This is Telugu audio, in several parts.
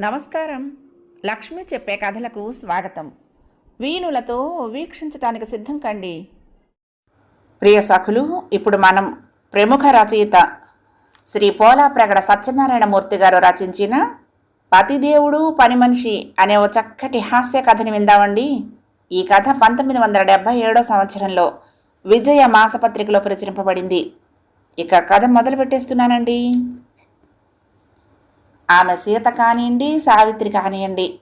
నమస్కారం. లక్ష్మి చెప్పే కథలకు స్వాగతం. వీణులతో వీక్షించటానికి సిద్ధం కండి. ప్రియ సఖులు ఇప్పుడు మనం ప్రముఖ రచయిత శ్రీ పోలాప్రగడ సత్యనారాయణమూర్తి గారు రచించిన పతిదేవుడు పని మనిషి అనే ఓ చక్కటి హాస్య కథని విందామండి. ఈ కథ పంతొమ్మిది వందల డెబ్బై ఏడో సంవత్సరంలో విజయ మాసపత్రికలో ప్రచురింపబడింది. ఇక కథ మొదలు పెట్టేస్తున్నానండి ఆమె సీత కానివ్వండి సావిత్రి కానివ్వండి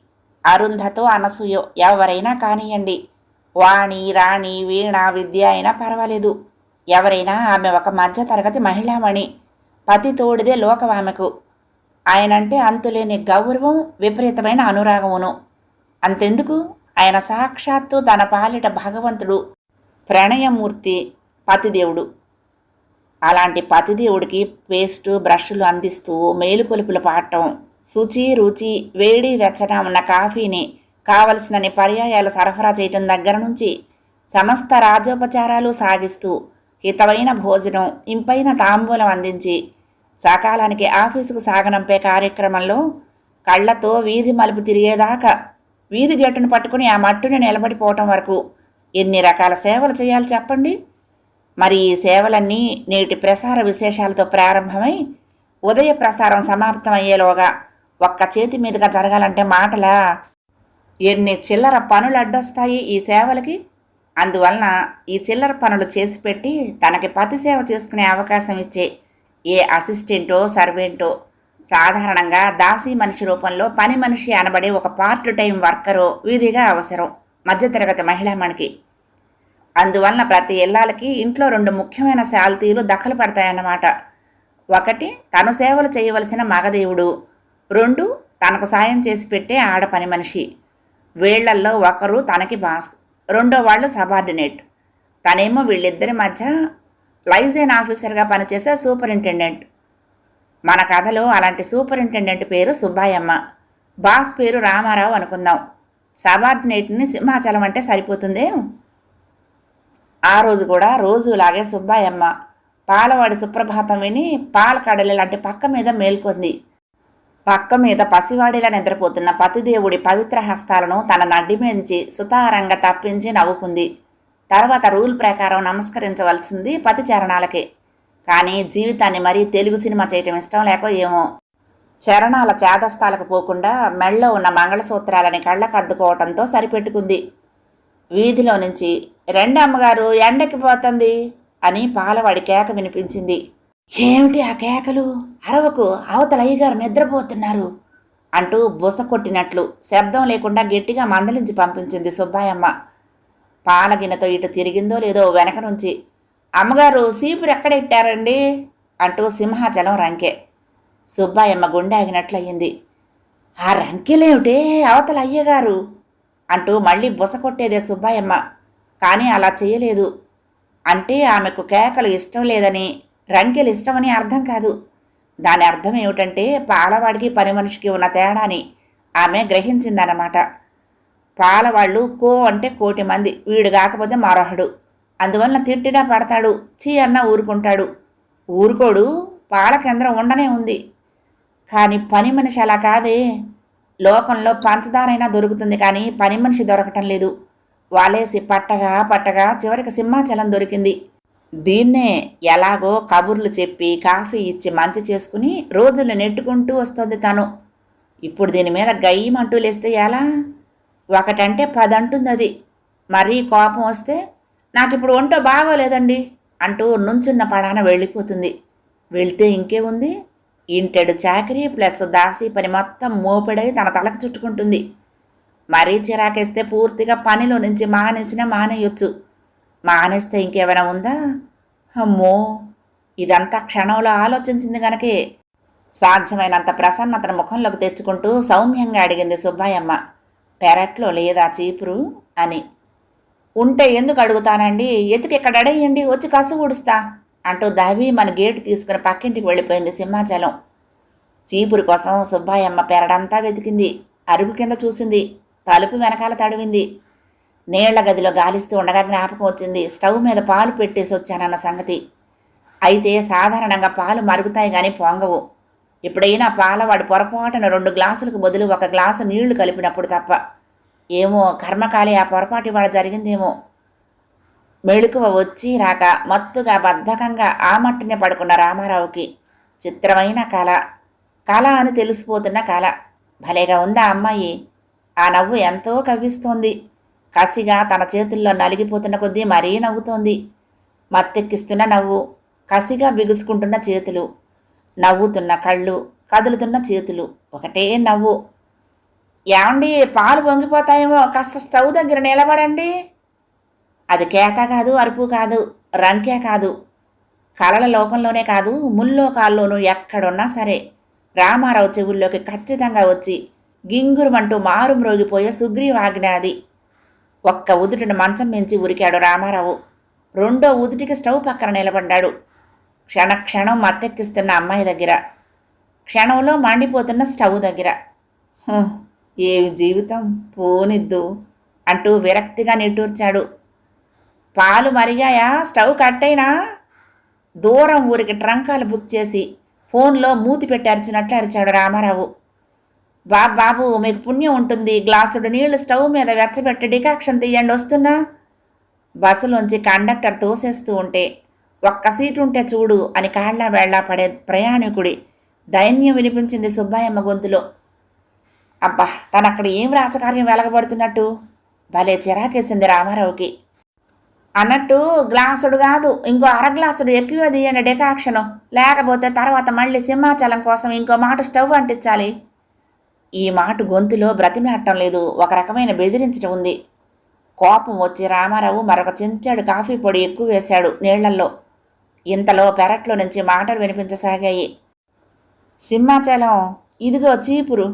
అరుంధతో అనసూయో ఎవరైనా కానివ్వండి వాణి రాణి వీణ విద్య అయినా పర్వాలేదు. ఎవరైనా ఆమె ఒక మధ్యతరగతి మహిళామణి పతి తోడిదే లోకవామెకు ఆయనంటే అంతులేని గౌరవం విపరీతమైన అనురాగమును. అంతెందుకు? ఆయన సాక్షాత్తు తన పాలిట భగవంతుడు ప్రణయమూర్తి పతిదేవుడు. అలాంటి పతిదేవుడికి పేస్టు బ్రష్లు అందిస్తూ మేలుకొలుపులు పాడటం శుచి రుచి వేడి వెచ్చన ఉన్న కాఫీని కావలసినన్ని పర్యాయాలు సరఫరా చేయటం దగ్గర నుంచి సమస్త రాజోపచారాలు సాగిస్తూ హితమైన భోజనం ఇంపైన తాంబూలం అందించి సకాలానికి ఆఫీసుకు సాగనంపే కార్యక్రమంలో కళ్ళతో వీధి మలుపు తిరిగేదాకా వీధి గేటును పట్టుకుని ఆ మట్టుని నిలబడిపోవటం వరకు ఎన్ని రకాల సేవలు చేయాలి చెప్పండి? మరి ఈ సేవలన్నీ నేటి ప్రసార విశేషాలతో ప్రారంభమై ఉదయ ప్రసారం సమాప్తమయ్యేలోగా ఒక్క చేతి మీదుగా జరగాలంటే మాటలా ఎన్ని చిల్లర పనులు అడ్డొస్తాయి ఈ సేవలకి? అందువలన ఈ చిల్లర పనులు చేసి పెట్టి తనకి పతి సేవ చేసుకునే అవకాశం ఇచ్చే ఏ అసిస్టెంటో సర్వెంటో సాధారణంగా దాసీ మనిషి రూపంలో పని మనిషి అనబడే ఒక పార్ట్ టైం వర్కరు విధిగా అవసరం. మధ్యతరగతి మహిళామణికి అందువలన ప్రతి ఇల్లాలకి ఇంట్లో రెండు ముఖ్యమైన శాల్తీలు దఖలు పడతాయన్నమాట. ఒకటి తను సేవలు చేయవలసిన మగదేవుడు. రెండు తనకు సాయం చేసి పెట్టే ఆడ పని మనిషి. వీళ్ళల్లో ఒకరు తనకి బాస్ రెండో వాళ్ళు సబార్డినేట్. తనేమో వీళ్ళిద్దరి మధ్య లైజైన్ ఆఫీసర్గా పనిచేసే సూపరింటెండెంట్. మన కథలో అలాంటి సూపరింటెండెంట్ పేరు సుబ్బాయమ్మ. బాస్ పేరు రామారావు అనుకుందాం. సబార్డినేట్ని సింహాచలం అంటే సరిపోతుందే? ఆ రోజు కూడా రోజులాగే సుబ్బాయమ్మ. పాలవాడి సుప్రభాతం విని పాల కడలి లాంటి పక్క మీద మేల్కొంది. పక్క మీద పసివాడిలా నిద్రపోతున్న పతిదేవుడి పవిత్ర హస్తాలను తన నడ్డి మించి సుతారంగా తప్పించి నవ్వుకుంది. తర్వాత రూల్ ప్రకారం నమస్కరించవలసింది పతి చరణాలకే. కానీ జీవితాన్ని మరీ తెలుగు సినిమా చేయటం ఇష్టం లేక ఏమో. చరణాల చేదస్థాలకు పోకుండా మెళ్ళో ఉన్న మంగళసూత్రాలని కళ్ళకద్దుకోవటంతో సరిపెట్టుకుంది. వీధిలో నుంచి రెండు అమ్మగారు ఎండకి పోతుంది అని పాలవాడి కేక వినిపించింది. ఏమిటి ఆ కేకలు? అరవకు అవతల అయ్యగారు నిద్రపోతున్నారు అంటూ బుస కొట్టినట్లు శబ్దం లేకుండా గట్టిగా మందలించి పంపించింది సుబ్బాయమ్మ. పాలగినతో ఇటు తిరిగిందో లేదో వెనక నుంచి అమ్మగారు సీపురు ఎక్కడెట్టారండి? అంటూ సింహాచలం రంకె. సుబ్బాయమ్మ గుండె ఆగినట్లయింది. ఆ రంకెలేమిటే? అవతల అయ్యగారు? అంటూ మళ్ళీ బుస కొట్టేదే సుబ్బాయమ్మ. కానీ అలా చేయలేదు. అంటే ఆమెకు కేకలు ఇష్టం లేదని రంకెలు ఇష్టమని అర్థం కాదు. దాని అర్థం ఏమిటంటే పాలవాడికి పని మనిషికి ఉన్న తేడాని ఆమె గ్రహించిందన్నమాట. పాలవాళ్ళు కో అంటే కోటి మంది వీడు కాకపోతే మరొహడు అందువలన తిట్టినా పడతాడు చీ అన్న ఊరుకుంటాడు. ఊరుకోడు పాల కేంద్రం ఉండనే ఉంది. కానీ పని మనిషి అలా కాదే. లోకంలో పంచదారైనా దొరుకుతుంది కానీ పని మనిషి దొరకటం లేదు. వాలేసి పట్టగా పట్టగా చివరికి సింహాచలం దొరికింది. దీన్నే ఎలాగో కబుర్లు చెప్పి కాఫీ ఇచ్చి మంచి చేసుకుని రోజులు నెట్టుకుంటూ వస్తుంది తను. ఇప్పుడు దీని మీద గయ్యమంటూ లేస్తే ఎలా? ఒకటంటే పది అంటుంది అది మరీ కోపం వస్తే నాకు ఇప్పుడు ఒంటో బాగోలేదండి అంటూ నుంచున్న పడాన వెళ్ళిపోతుంది. వెళ్తే ఇంకే ఉంది. ఇంటెడు చాకరీ ప్లస్ దాసి పని మొత్తం మోపెడై తన తలకు చుట్టుకుంటుంది. మరీ చిరాకేస్తే పూర్తిగా పనిలో నుంచి మానేసినా మానేయొచ్చు. మానేస్తే ఇంకేమైనా ఉందా? అమ్మో! ఇదంతా క్షణంలో ఆలోచించింది గనకే. సాధ్యమైనంత ప్రసన్నతను ముఖంలోకి తెచ్చుకుంటూ సౌమ్యంగా అడిగింది సుబ్బాయమ్మ పెరట్లో లేదా చీపురు? అని. ఉంటే ఎందుకు అడుగుతానండి? ఎతికి అడేయండి? వచ్చి కసు ఊడుస్తా అంటూ దవి మన గేటు తీసుకుని పక్కింటికి వెళ్ళిపోయింది సింహాచలం. చీపురు కోసం సుబ్బాయమ్మ పెరడంతా వెతికింది. అరుగు కింద చూసింది. తలుపు వెనకాల తడివింది. నీళ్ళ గదిలో గాలిస్తూ ఉండగా జ్ఞాపకం వచ్చింది. స్టవ్ మీద పాలు పెట్టేసి వచ్చానన్న సంగతి. అయితే సాధారణంగా పాలు మరుగుతాయి కానీ పొంగవు. ఎప్పుడైనా పాలవాడి పొరపాటున రెండు గ్లాసులకు బదులు ఒక గ్లాసు నీళ్ళు కలిపినప్పుడు తప్ప. ఏమో కర్మకాలి ఆ పొరపాటు ఇవాళ జరిగిందేమో. మెళుకువ వచ్చి రాక మత్తుగా బద్ధకంగా ఆ మట్టునే పడుకున్న రామారావుకి చిత్రమైన కళ కళ అని తెలిసిపోతున్న కళ భలేగా ఉందా అమ్మాయి? ఆ నవ్వు ఎంతో కవ్విస్తోంది. కసిగా తన చేతుల్లో నలిగిపోతున్న కొద్దీ మరీ నవ్వుతోంది. మత్తెక్కిస్తున్న నవ్వు కసిగా బిగుసుకుంటున్న చేతులు నవ్వుతున్న కళ్ళు కదులుతున్న చేతులు ఒకటే నవ్వు. ఏమండి పాలు పొంగిపోతాయేమో కాస్త స్టవ్ దగ్గర నిలబడండి. అది కేక కాదు అరుపు కాదు రంకే కాదు. కలల లోకంలోనే కాదు ముల్లోకాల్లోనూ ఎక్కడున్నా సరే రామారావు చెవుల్లోకి ఖచ్చితంగా వచ్చి గింగురుమంటూ మారు మ్రోగిపోయే సుగ్రీవాజ్ఞాది. ఒక్క ఉదుటిని మంచం మించి ఉరికాడు రామారావు. రెండో ఉదుటికి స్టవ్ పక్కన నిలబడ్డాడు. క్షణ క్షణం మత్తెక్కిస్తున్న అమ్మాయి దగ్గర. క్షణంలో మండిపోతున్న స్టవ్ దగ్గర. ఏమి జీవితం? పోనిద్దు అంటూ విరక్తిగా నిట్టూర్చాడు. పాలు మరిగాయా? స్టవ్ కట్టయినా? దూరం ఊరికి ట్రంకాలు బుక్ చేసి ఫోన్లో మూతి పెట్టి అరిచినట్లు అరిచాడు రామారావు. బాబు బాబు మీకు పుణ్యం ఉంటుంది. గ్లాసుడు నీళ్ళు స్టవ్ మీద వెచ్చబెట్టి డికాక్షన్ తీయండి వస్తున్నా? బస్సులోంచి కండక్టర్ తోసేస్తూ ఉంటే ఒక్క సీటు ఉంటే చూడు అని కాళ్ళ వేళ్ళ పడే ప్రయాణికుడి దైన్యం వినిపించింది సుబ్బాయమ్మ గొంతులో. అబ్బా తను అక్కడ ఏం రాజకార్యం వెలగబడుతున్నట్టు? భలే చిరాకేసింది రామారావుకి. అన్నట్టు గ్లాసుడు కాదు ఇంకో అర గ్లాసుడు ఎక్కువ తీయండి డెకాక్షను. లేకపోతే తర్వాత మళ్ళీ సింహాచలం కోసం ఇంకో మాట స్టవ్ అంటించాలి. ఈ మాట గొంతులో బ్రతిమాటం లేదు. ఒక రకమైన బెదిరించడం ఉంది. కోపం వచ్చి రామారావు మరొక చెంచాడు కాఫీ పొడి ఎక్కువ వేశాడు నీళ్ళల్లో. ఇంతలో పెరట్లో నుంచి మాటలు వినిపించసాగాయి. సింహాచలం ఇదిగో చీపురు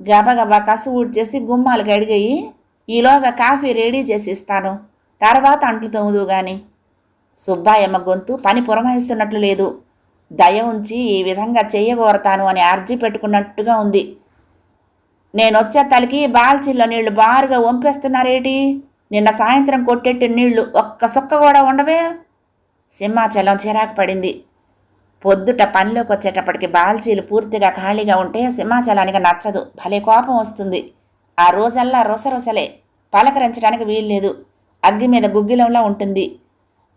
గబగబా కసు ఊడ్చేసి గుమ్మాలు కడిగాయి ఈలోగా కాఫీ రెడీ చేసి ఇస్తాను. తర్వాత అంట్లు తోముదు గాని. సుబ్బాయమ్మ గొంతు పని పురమాయిస్తున్నట్లు లేదు. దయ ఉంచి ఈ విధంగా చేయగోరతాను అని అర్జీ పెట్టుకున్నట్టుగా ఉంది. నేనొచ్చే తలకి బాల్చీల్లో నీళ్ళు బారుగా వంపేస్తున్నారేటి? నిన్న సాయంత్రం కొట్టేట్టు నీళ్ళు ఒక్క సుక్క కూడా ఉండవే? సింహాచలం చిరాకు పడింది. పొద్దుట పనిలోకి వచ్చేటప్పటికి బాల్చీలు పూర్తిగా ఖాళీగా ఉంటే సింహాచలానికి నచ్చదు. భలే కోపం వస్తుంది. ఆ రోజల్లా రొసరొసలే. పలకరించడానికి వీల్లేదు. అగ్గి మీద గుగ్గిలంలా ఉంటుంది.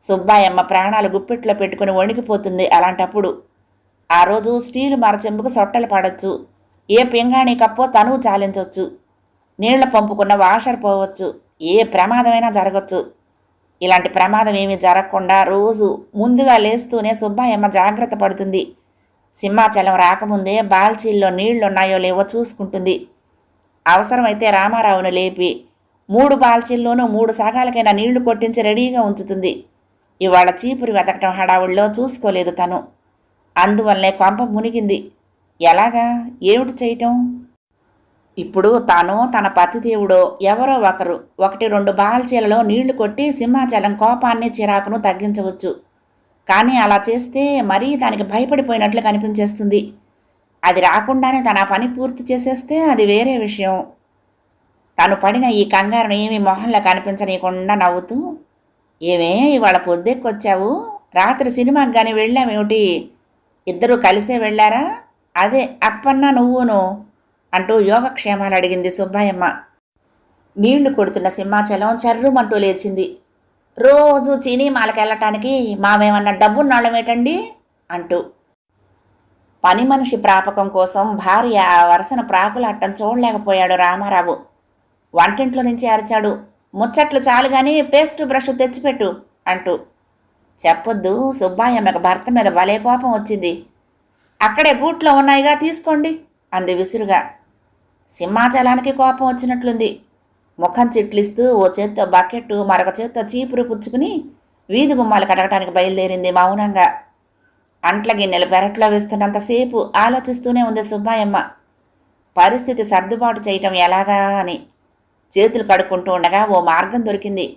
సుబ్బాయమ్మ ప్రాణాలు గుప్పిట్లో పెట్టుకుని వణికిపోతుంది అలాంటప్పుడు. ఆ రోజు స్టీలు మరచెంబుకు సొట్టలు పడవచ్చు ఏ పింగాణి కప్పో తనువు చాలించవచ్చు నీళ్ళ పంపుకున్న వాషర్ పోవచ్చు. ఏ ప్రమాదమైనా జరగచ్చు. ఇలాంటి ప్రమాదం ఏమీ జరగకుండా రోజు ముందుగా లేస్తూనే సుబ్బాయమ్మ జాగ్రత్త పడుతుంది. సింహాచలం రాకముందే బాల్చీల్లో నీళ్ళున్నాయో లేవో చూసుకుంటుంది. అవసరమైతే రామారావును లేపి మూడు బాల్చీల్లోనూ మూడు సగాలకైనా నీళ్ళు కొట్టించి రెడీగా ఉంచుతుంది. ఇవాళ చీపురు వెతకటం హడావుల్లో చూసుకోలేదు తను. అందువల్లనే కొంప మునిగింది. ఎలాగా? ఏమిటి చేయటం? ఇప్పుడు తాను తన పతిదేవుడో ఎవరో ఒకరు. ఒకటి రెండు బాల్చీలలో నీళ్ళు కొట్టి సింహాచలం కోపాన్ని చిరాకును తగ్గించవచ్చు. కానీ అలా చేస్తే మరీ దానికి భయపడిపోయినట్లు కనిపించేస్తుంది. అది రాకుండానే తన పని పూర్తి చేసేస్తే అది వేరే విషయం. తను పడిన ఈ కంగారును ఏమి మొహంలో కనిపించనీయకుండా నవ్వుతూ ఏమే ఇవాళ పొద్దెక్కొచ్చావు రాత్రి సినిమాకి కానీ వెళ్ళామేమిటి? ఇద్దరూ కలిసే వెళ్ళారా? అదే అప్పన్న నువ్వును అంటూ యోగక్షేమాలు అడిగింది సుబ్బాయమ్మ నీళ్ళు కొడుతున్న సింహాచలం చర్రుమంటూ లేచింది. రోజు సినిమాలకు వెళ్ళటానికి మామేమన్నా డబ్బున్నాళ్ళమేటండి? అంటూ. పని మనిషి ప్రాపకం కోసం భార్య ఆ వరుసన ప్రాకులాట్టం చూడలేకపోయాడు రామారావు. వంటింట్లో నుంచి అరిచాడు. ముచ్చట్లు చాలు గాని పేస్ట్ బ్రష్ తెచ్చిపెట్టు అంటూ. చెప్పొద్దు సుబ్బాయమ్మకు భర్త మీద భలే కోపం వచ్చింది. అక్కడే బూట్లో ఉన్నాయిగా తీసుకోండి అంది విసురుగా. సింహాచలానికి కోపం వచ్చినట్లుంది. ముఖం చిట్లిస్తూ ఓ చేత్తో బకెట్టు మరొక చేత్తో చీపురు పుచ్చుకుని వీధి గుమ్మాలు కడగటానికి బయలుదేరింది మౌనంగా. అంట్ల గిన్నెలు పెరట్లో వేస్తున్నంతసేపు ఆలోచిస్తూనే ఉంది సుబ్బాయమ్మ. పరిస్థితి సర్దుబాటు చేయటం ఎలాగా అని చేతులు కడుక్కుంటూ ఉండగా ఓ మార్గం దొరికింది.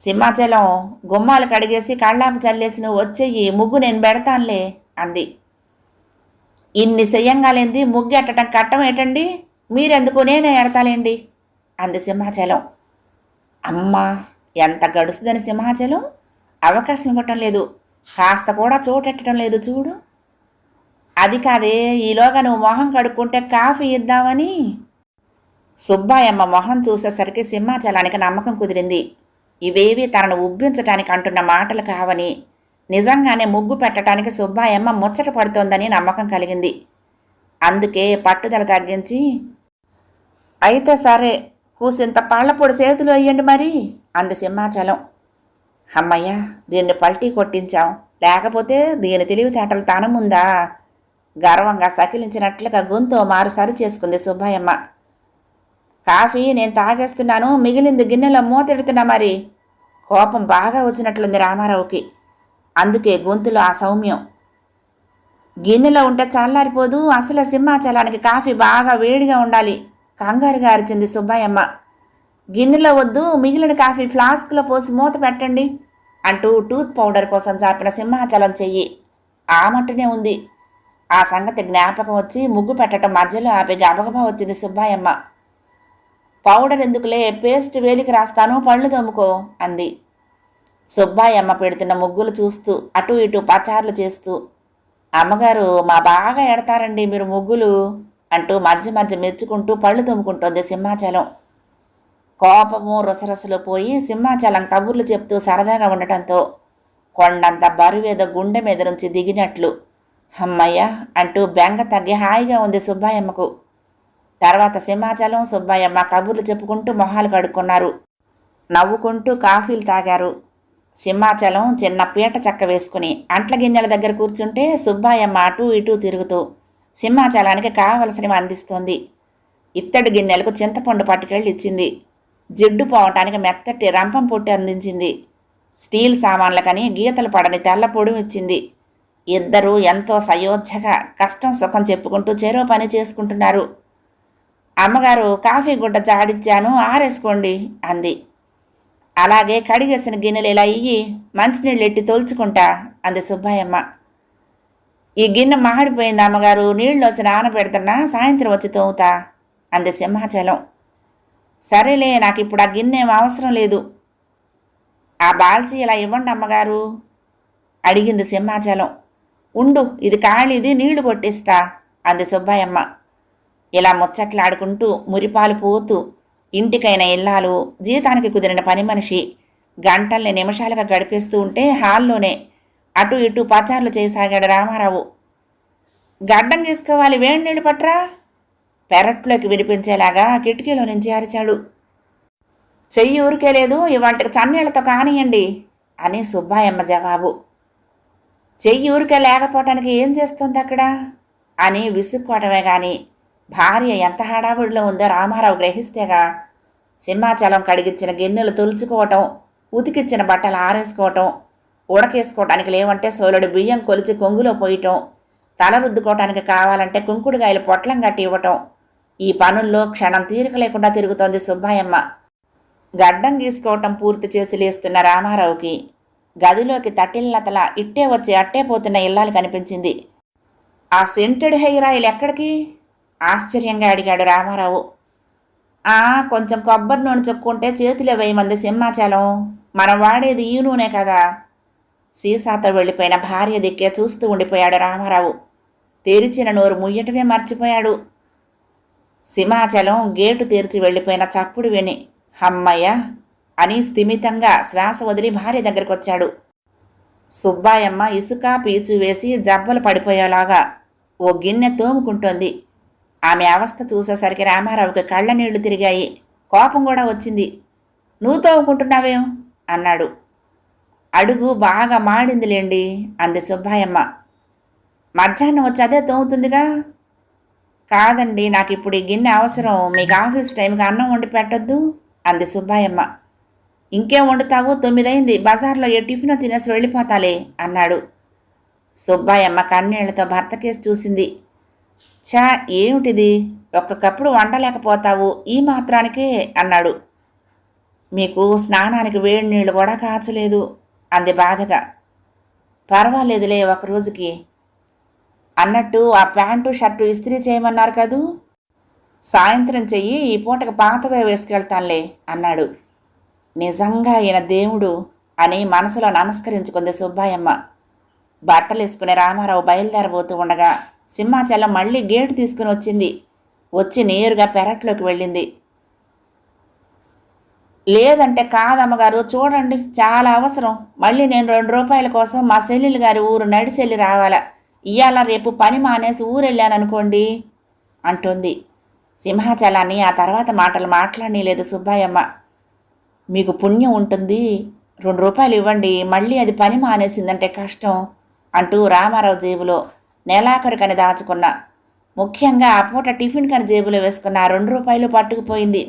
సింహాచలం గుమ్మాలు కడిగేసి కళ్ళాపు చల్లేసి నువ్వు వచ్చేయి ముగ్గు నేను పెడతానులే అంది. ఇన్ని సెయ్యంగాలేంది ముగ్గెట్టడం కట్టం ఏంటండి? మీరెందుకు నేనే ఎడతాలేండి అంది సింహాచలం. అమ్మా ఎంత గడుస్తుందని సింహాచలం? అవకాశం ఇవ్వటం లేదు. కాస్త కూడా చోటెట్టడం లేదు చూడు. అది కాదే ఈలోగా నువ్వు మొహం కడుక్కుంటే కాఫీ ఇద్దామని. సుబ్బాయమ్మ మొహం చూసేసరికి సింహాచలానికి నమ్మకం కుదిరింది. ఇవేవి తనను ఉబ్బించటానికి అంటున్న మాటలు కావని. నిజంగానే ముగ్గు పెట్టడానికి సుబ్బాయమ్మ ముచ్చట పడుతోందని నమ్మకం కలిగింది. అందుకే పట్టుదల తగ్గించి అయితే సరే కూసింత పళ్ళపొడి చేతులు అయ్యండి మరి అంది సింహాచలం. అమ్మయ్య దీన్ని పల్టీ కొట్టించాం. లేకపోతే దీని తెలివితేటలు తనముందా గర్వంగా సకిలించినట్లుగా గొంతు మారు సరి చేసుకుంది సుబ్బాయమ్మ. కాఫీ నేను తాగేస్తున్నాను మిగిలింది గిన్నెలో మూతెడుతున్నా మరి. కోపం బాగా వచ్చినట్లుంది రామారావుకి. అందుకే గొంతులో ఆ సౌమ్యం. గిన్నెలో ఉంటే చల్లారిపోదు అసలు సింహాచలానికి కాఫీ బాగా వేడిగా ఉండాలి కంగారుగా అరిచింది సుబ్బాయమ్మ గిన్నెలో వద్దు మిగిలిన కాఫీ ఫ్లాస్క్లో పోసి మూత పెట్టండి అంటూ టూత్ పౌడర్ కోసం చాపిన సింహాచలం చెయ్యి ఆ మట్టునే ఉంది. ఆ సంగతి జ్ఞాపకం వచ్చి ముగ్గు పెట్టడం మధ్యలో ఆపి గబగబా వచ్చింది సుబ్బాయమ్మ పౌడర్ ఎందుకులే పేస్ట్ వేలికి రాస్తాను పళ్ళు తోముకో అంది. సుబ్బాయమ్మ పెడుతున్న ముగ్గులు చూస్తూ అటు ఇటు పచార్లు చేస్తూ అమ్మగారు మా బాగా ఎడతారండి మీరు ముగ్గులు అంటూ మధ్య మధ్య మెచ్చుకుంటూ పళ్ళు తోముకుంటోంది సింహాచలం. కోపము రుసరసలు పోయి సింహాచలం కబుర్లు చెప్తూ సరదాగా ఉండటంతో కొండంత బరువేద గుండె మీద నుంచి దిగినట్లు అమ్మయ్య అంటూ బెంగ తగ్గి హాయిగా ఉంది సుబ్బాయమ్మకు తర్వాత సింహాచలం సుబ్బాయమ్మ కబుర్లు చెప్పుకుంటూ మొహాలు కడుక్కున్నారు. నవ్వుకుంటూ కాఫీలు తాగారు. సింహాచలం చిన్న పీట చెక్క వేసుకుని అంట్ల గింజల దగ్గర కూర్చుంటే సుబ్బాయమ్మ అటూ ఇటూ తిరుగుతూ సింహాచలానికి కావలసినవి అందిస్తోంది. ఇత్తడి గిన్నెలకు చింతపండు పట్టుకెళ్ళి ఇచ్చింది. జిడ్డు పోవటానికి మెత్తటి రంపం పొట్టి అందించింది. స్టీల్ సామాన్లకని గీతలు పడని తెల్ల పొడుము ఇచ్చింది. ఇద్దరూ ఎంతో సయోధ్యగా కష్టం సుఖం చెప్పుకుంటూ చెరో పని చేసుకుంటున్నారు. అమ్మగారు కాఫీ గుడ్డ జాడిచ్చాను ఆరేసుకోండి అంది. అలాగే కడిగేసిన గిన్నెలు ఇలా ఇయ్యి మంచినీళ్ళు ఎట్టి తోల్చుకుంటా అంది సుబ్బాయమ్మ ఈ గిన్నె మాడిపోయింది అమ్మగారు నీళ్ళు వచ్చి నానబెడుతున్నా సాయంత్రం వచ్చి తోముతా అంది సింహాచలం. సరేలే నాకు ఇప్పుడు ఆ గిన్నె ఏం అవసరం లేదు. ఆ బాల్చి ఇలా ఇవ్వండి అమ్మగారు అడిగింది సింహాచలం. ఉండు ఇది కాళీది నీళ్ళు కొట్టిస్తా అంది సుబ్బాయమ్మ ఇలా ముచ్చట్లాడుకుంటూ మురిపాలు పోతూ ఇంటికైన ఇల్లాలు జీతానికి కుదిరిన పని మనిషి గంటల్ని నిమిషాలుగా గడిపేస్తూ ఉంటే హాల్లోనే అటు ఇటు పచారులు చేయసాగాడు రామారావు. గడ్డం తీసుకోవాలి వేడి నీళ్ళు పట్రా? పెరట్లోకి వినిపించేలాగా కిటికీలో నుంచి అరిచాడు. చెయ్యి ఊరికే లేదు ఇవాళకి చన్నీళ్ళతో కానియండి అని సుబ్బాయమ్మ జవాబు. చెయ్యి ఊరికే లేకపోవటానికి ఏం చేస్తుంది అక్కడ? అని విసుక్కోవటమే కానీ భార్య ఎంత హడావుడిలో ఉందో రామారావు గ్రహిస్తేగా సింహాచలం కడిగిచ్చిన గిన్నెలు తులుచుకోవటం ఉతికిచ్చిన బట్టలు ఆరేసుకోవటం ఉడకేసుకోవటానికి లేవంటే సోలుడు బియ్యం కొలిచి కొంగులో పోయటం తల రుద్దుకోవటానికి కావాలంటే కుంకుడుగాయలు పొట్లం కట్టి ఇవ్వటం. ఈ పనుల్లో క్షణం తీరిక లేకుండా తిరుగుతోంది సుబ్బాయమ్మ. గడ్డం గీసుకోవటం పూర్తి చేసి లేస్తున్న రామారావుకి గదిలోకి తటిల్లతల ఇట్టే వచ్చి అట్టే పోతున్న ఇల్లాలు కనిపించింది. ఆ సెంటెడ్ హెయిర్ ఆయిల్ ఎక్కడికి? ఆశ్చర్యంగా అడిగాడు రామారావు. కొంచెం కొబ్బరి నూనె చెప్పుకుంటే చేతిలో వేయమంది సింహాచలం. మనం వాడేది ఈ నూనె కదా. సీసాతో వెళ్ళిపోయిన భార్య దిక్కే చూస్తూ ఉండిపోయాడు రామారావు. తెరిచిన నోరు ముయ్యటమే మర్చిపోయాడు. సింహాచలం గేటు తెరిచి వెళ్ళిపోయిన చప్పుడు విని హమ్మయ్య అని స్థిమితంగా శ్వాస వదిలి భార్య దగ్గరికి వచ్చాడు సుబ్బాయమ్మ ఇసుక పీచు వేసి జబ్బలు పడిపోయేలాగా ఓ గిన్నె తోముకుంటోంది. ఆమె అవస్థ చూసేసరికి రామారావుకి కళ్ళ నీళ్ళు తిరిగాయి. కోపం కూడా వచ్చింది. నువ్వు తోముకుంటున్నావేం అన్నాడు. అడుగు బాగా మాడిందిలేండి అంది సుబ్బాయమ్మ. మధ్యాహ్నం వచ్చి అదే తోముతుందిగా? కాదండి నాకు ఇప్పుడు ఈ గిన్నె అవసరం. మీకు ఆఫీస్ టైంకి అన్నం వండి పెట్టొద్దు అంది సుబ్బాయమ్మ. ఇంకేం వండుతావు? తొమ్మిదైంది బజార్లో ఏ టిఫిన్ తినేసి వెళ్ళిపోతాలే అన్నాడు. సుబ్బాయమ్మ కన్నీళ్ళతో భర్త కేసు చూసింది. ఛా ఏమిటిది? ఒక్కొక్కప్పుడు వండలేకపోతావు ఈ మాత్రానికే అన్నాడు. మీకు స్నానానికి వేడి నీళ్ళు కూడా కాచలేదు అంది బాధగా. పర్వాలేదులే ఒక రోజుకి. అన్నట్టు ఆ ప్యాంటు షర్టు ఇస్త్రీ చేయమన్నారు కదూ? సాయంత్రం చెయ్యి ఈ పూటకు పాతవే వేసుకెళ్తానులే అన్నాడు. నిజంగా ఈయన దేవుడు అని మనసులో నమస్కరించుకుంది సుబ్బాయమ్మ. బట్టలు వేసుకుని రామారావు బయలుదేరబోతూ ఉండగా సింహాచలం మళ్ళీ గేటు తీసుకుని వచ్చింది. వచ్చి నేరుగా పెరట్లోకి వెళ్ళింది. లేదంటే కాదమ్మగారు చూడండి చాలా అవసరం. మళ్ళీ నేను రెండు రూపాయల కోసం మా సెల్లెలు గారి ఊరు నడిచెల్లి రావాలా. ఇవాళ రేపు పని మానేసి ఊరెళ్ళాననుకోండి అంటుంది. సింహాచలాన్ని ఆ తర్వాత మాటలు మాట్లాడనీలేదు సుబ్బాయమ్మ. మీకు పుణ్యం ఉంటుంది రెండు రూపాయలు ఇవ్వండి మళ్ళీ అది పని మానేసిందంటే కష్టం అంటూ రామారావు జేబులో నెలాఖరుకని దాచుకున్న. ముఖ్యంగా ఆ పూట టిఫిన్ కని జేబులో వేసుకున్న. ఆ రెండు రూపాయలు పట్టుకుపోయింది.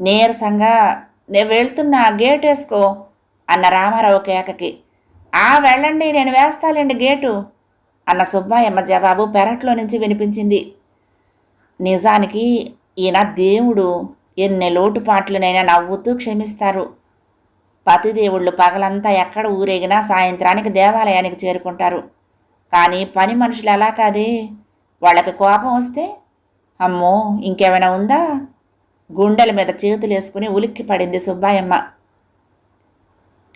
నీరసంగా నేను వెళ్తున్నా గేట్ వేసుకో అన్న రామారావు కేకకి ఆ వెళ్ళండి నేను వేస్తాలేండి గేటు అన్న సుబ్బాయమ్మ జవాబు పెరట్లో నుంచి వినిపించింది. నిజానికి ఈయన దేవుడు ఎన్ని లోటుపాట్లనైనా నవ్వుతూ క్షమిస్తారు. పతిదేవుళ్ళు పగలంతా ఎక్కడ ఊరేగినా సాయంత్రానికి దేవాలయానికి చేరుకుంటారు. కానీ పని మనుషులు ఎలా కాదే. వాళ్ళకి కోపం వస్తే అమ్మో ఇంకేమైనా ఉందా? గుండెల మీద చేతులు వేసుకుని ఉలిక్కి పడింది సుబ్బాయమ్మ.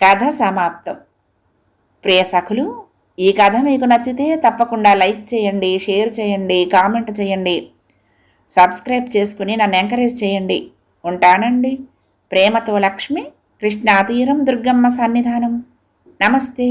కథ సమాప్తం. ప్రియ సఖులు ఈ కథ మీకు నచ్చితే తప్పకుండా లైక్ చేయండి షేర్ చేయండి కామెంట్ చేయండి. సబ్స్క్రైబ్ చేసుకుని నన్ను ఎంకరేజ్ చేయండి. ఉంటానండి. ప్రేమతో లక్ష్మి కృష్ణాతీరం దుర్గమ్మ సన్నిధానం. నమస్తే.